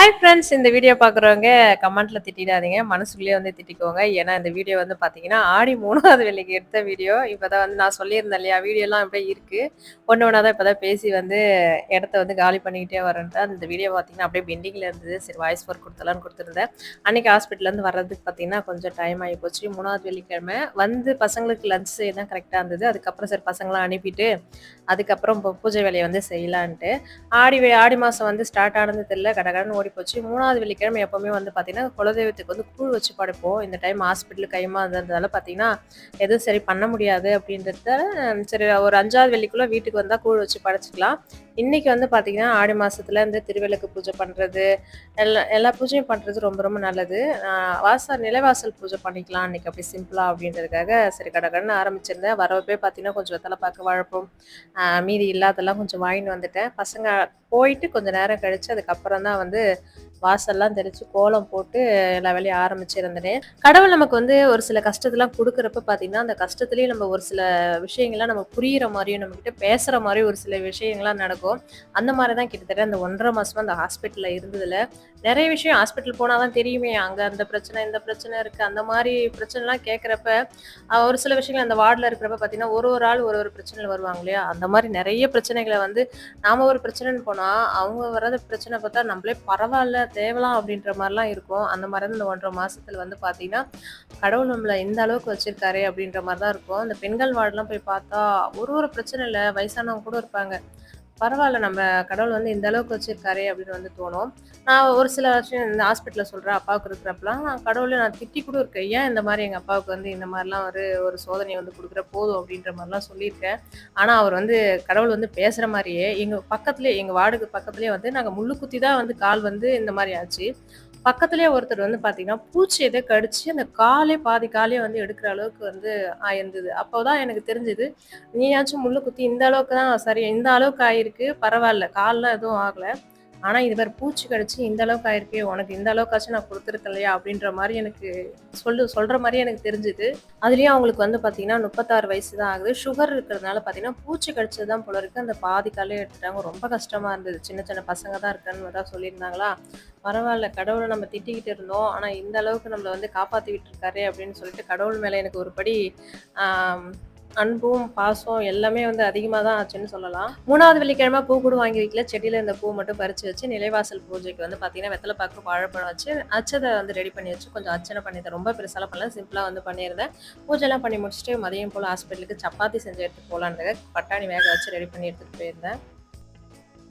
Hi friends இந்த video பார்க்குறவங்க கமெண்ட்ல திட்டிடாதீங்க. மனசுக்குள்ளேயே வந்து திட்டிக்கோங்க. ஏன்னா இந்த வீடியோ வந்து பார்த்தீங்கன்னா ஆடி மூணாவது வேலைக்கு எடுத்த வீடியோ இப்போ தான் வந்து நான் சொல்லியிருந்தேன் இல்லையா வீடியோலாம் இப்படியே இருக்குது ஒன்று ஒன்றா தான் இப்போ தான் பேசி வந்து இடத்த வந்து காலி பண்ணிக்கிட்டே வரேன்ட்டு அந்த வீடியோ பார்த்தீங்கன்னா அப்படியே பெண்டிங்கில் இருந்தது. சரி வாய்ஸ் ஒர்க் கொடுத்தலான்னு கொடுத்துருந்தேன். அன்றைக்கி ஹாஸ்பிட்டல்லேருந்து வர்றதுக்கு பார்த்தீங்கன்னா கொஞ்சம் டைம் ஆகி போச்சு. மூணாவது வெள்ளிக்கிழமை வந்து பசங்களுக்கு லஞ்ச் செய்ய தான் கரெக்டாக இருந்தது. அதுக்கப்புறம் சரி பசங்களாம் அனுப்பிட்டு அதுக்கப்புறம் பூஜை வேலையை வந்து செய்யலான்ட்டு. ஆடி ஆடி மாதம் வந்து ஸ்டார்ட் ஆனது தெரியல. கடகடன்னு ஓடி போச்சு மூணாவது வெள்ளிக்கிழமை எப்பவுமே வந்து பார்த்தீங்கன்னா குலதெய்வத்துக்கு வந்து கூழ் வச்சு படைப்போம். இந்த டைம் ஹாஸ்பிட்டல் கைமா இருந்ததால பார்த்தீங்கன்னா எதுவும் சரி பண்ண முடியாது அப்படின்றத சரி ஒரு அஞ்சாவது வெள்ளிக்குள்ள வீட்டுக்கு வந்தால் கூழ் வச்சு படைச்சிக்கலாம். இன்னைக்கு வந்து பார்த்திங்கன்னா ஆடி மாதத்தில் இந்த திருவிளக்கு பூஜை பண்ணுறது எல்லா எல்லா பூஜையும் பண்ணுறது ரொம்ப ரொம்ப நல்லது. வாசல் நிலைவாசல் பூஜை பண்ணிக்கலாம் இன்றைக்கி அப்படி சிம்பிளாக அப்படின்றதுக்காக சரி கடகடன்னு ஆரம்பிச்சிருந்தேன். வரவே பார்த்தீங்கன்னா கொஞ்சம் வெத்தலை பார்க்க வாழைப்பம் மீதி இல்லாதெல்லாம் கொஞ்சம் வாங்கிட்டு வந்துட்டேன். பசங்க போயிட்டு கொஞ்சம் நேரம் கழித்து அதுக்கப்புறம் தான் வந்து வாசல்லாம் தெளித்து கோலம் போட்டு எல்லா வேலையும் ஆரம்பிச்சிருந்தேன். கடவுள் நமக்கு வந்து ஒரு சில கஷ்டத்தெல்லாம் கொடுக்குறப்ப பார்த்தீங்கன்னா அந்த கஷ்டத்துலேயும் நம்ம ஒரு சில விஷயங்கள்லாம் நம்ம புரியிற மாதிரியும் நம்மக்கிட்ட பேசுகிற மாதிரியும் மாதிரி ஒரு சில விஷயங்கள்லாம் நடக்கும். அந்த மாதிரி தான் கிட்டத்தட்ட அந்த ஒன்றரை மாசமா அந்த ஹாஸ்பிட்டலில் இருந்ததில். நிறைய விஷயம் ஹாஸ்பிட்டல் போனால் தான் தெரியுமே. அங்கே அந்த பிரச்சனை இந்த பிரச்சனை இருக்குது அந்த மாதிரி பிரச்சனைலாம் கேட்குறப்ப ஒரு சில விஷயங்கள் அந்த வார்டில் இருக்கிறப்ப பார்த்தீங்கன்னா ஒரு ஒரு ஆள் ஒரு ஒரு பிரச்சனையில் வருவாங்க இல்லையா? அந்த மாதிரி நிறைய பிரச்சனைகளை வந்து நாம ஒரு பிரச்சனைன்னு போனால் அவங்க வர்றது பிரச்சனை பார்த்தா நம்மளே பரவாயில்ல தேவலாம் அப்படின்ற மாதிரிலாம் இருக்கும். அந்த மாதிரி இந்த ஒன்றரை மாதத்தில் வந்து பார்த்தீங்கன்னா கடவுள் நம்மளை இந்த அளவுக்கு வச்சிருக்காரு அப்படின்ற மாதிரி தான் இருக்கும். இந்த பெண்கள் வார்டுலாம் போய் பார்த்தா ஒரு ஒரு பிரச்சனை இல்லை வயசானவங்க கூட இருப்பாங்க. பரவாயில்ல நம்ம கடவுள் வந்து இந்த அளவுக்கு வச்சிருக்காரு அப்படின்னு வந்து தோணும். நான் ஒரு சில வருஷம் இந்த ஹாஸ்பிட்டலில் சொல்கிறேன் அப்பாவுக்கு இருக்கிறப்பலாம் நான் கடவுளை நான் திட்டி கூட இருக்கேன். ஏன் இந்த மாதிரி எங்கள் அப்பாவுக்கு வந்து இந்த மாதிரிலாம் ஒரு ஒரு சோதனை வந்து கொடுக்குற? போதும் அப்படின்ற மாதிரிலாம் சொல்லியிருக்கேன். ஆனால் அவர் வந்து கடவுள் வந்து பேசுகிற மாதிரியே எங்கள் பக்கத்துலேயே எங்கள் வார்டுக்கு பக்கத்துலேயே வந்து நாங்கள் முள்ளு குத்தி தான் வந்து கால் வந்து இந்த மாதிரி ஆச்சு. பக்கத்துலேயே ஒருத்தர் வந்து பார்த்தீங்கன்னா பூச்சி எதை கடிச்சு அந்த காலே பாதி காலே வந்து எடுக்கிற அளவுக்கு வந்து ஆயிருந்தது. அப்போதான் எனக்கு தெரிஞ்சது நீயாச்சும் முள்ளு குத்தி இந்த அளவுக்கு தான் சரி இந்த அளவுக்கு ஆயிருக்கு பரவாயில்ல கால்லாம் எதுவும் ஆகலை. ஆனால் இது மாதிரி பூச்சி கடிச்சு இந்த அளவுக்கு ஆயிருக்கே உனக்கு இந்த அளவுக்காச்சும் நான் கொடுத்துருக்கேன் இல்லையா அப்படின்ற மாதிரி எனக்கு சொல்லு சொல்கிற மாதிரி எனக்கு தெரிஞ்சுது. அதுலேயும் அவங்களுக்கு வந்து பார்த்தீங்கன்னா முப்பத்தாறு வயசு தான் ஆகுது. சுகர் இருக்கிறதுனால பார்த்தீங்கன்னா பூச்சி கடிச்சது தான் போல இருக்கு. அந்த பாதி காலே எடுத்துட்டாங்க. ரொம்ப கஷ்டமாக இருந்தது. சின்ன சின்ன பசங்க தான் இருக்கான்னு தான் சொல்லியிருந்தாங்களா? பரவாயில்ல. கடவுளை நம்ம திட்டிக்கிட்டு இருந்தோம். ஆனால் இந்த அளவுக்கு நம்மளை வந்து காப்பாற்றிக்கிட்டு இருக்காரு அப்படின்னு சொல்லிட்டு கடவுள் மேலே எனக்கு ஒரு படி அன்பும் பாசம் எல்லாமே வந்து அதிகமாக தான் ஆச்சுன்னு சொல்லலாம். மூணாவது வெள்ளிக்கிழமை பூ கூட வாங்கி வைக்கல செடியில் இருந்த பூ மட்டும் பறித்து வச்சு நிலைவாசல் பூஜைக்கு வந்து பார்த்தீங்கன்னா வெத்தலை பாக்கு வாழைப்பழம் வச்சு அச்சதை வந்து ரெடி பண்ணி வச்சு கொஞ்சம் அர்ச்சனை பண்ணியிருந்தேன். ரொம்ப பெருசாலாம் பண்ணல சிம்பிளாக வந்து பண்ணியிருந்தேன். பூஜைலாம் பண்ணி முடிச்சுட்டு மதியம் போல் ஹாஸ்பிட்டலுக்கு சப்பாத்தி செஞ்சு எடுத்துகிட்டு போகலான்றத பட்டாணி வேக வச்சு ரெடி பண்ணி எடுத்துகிட்டு போயிருந்தேன்.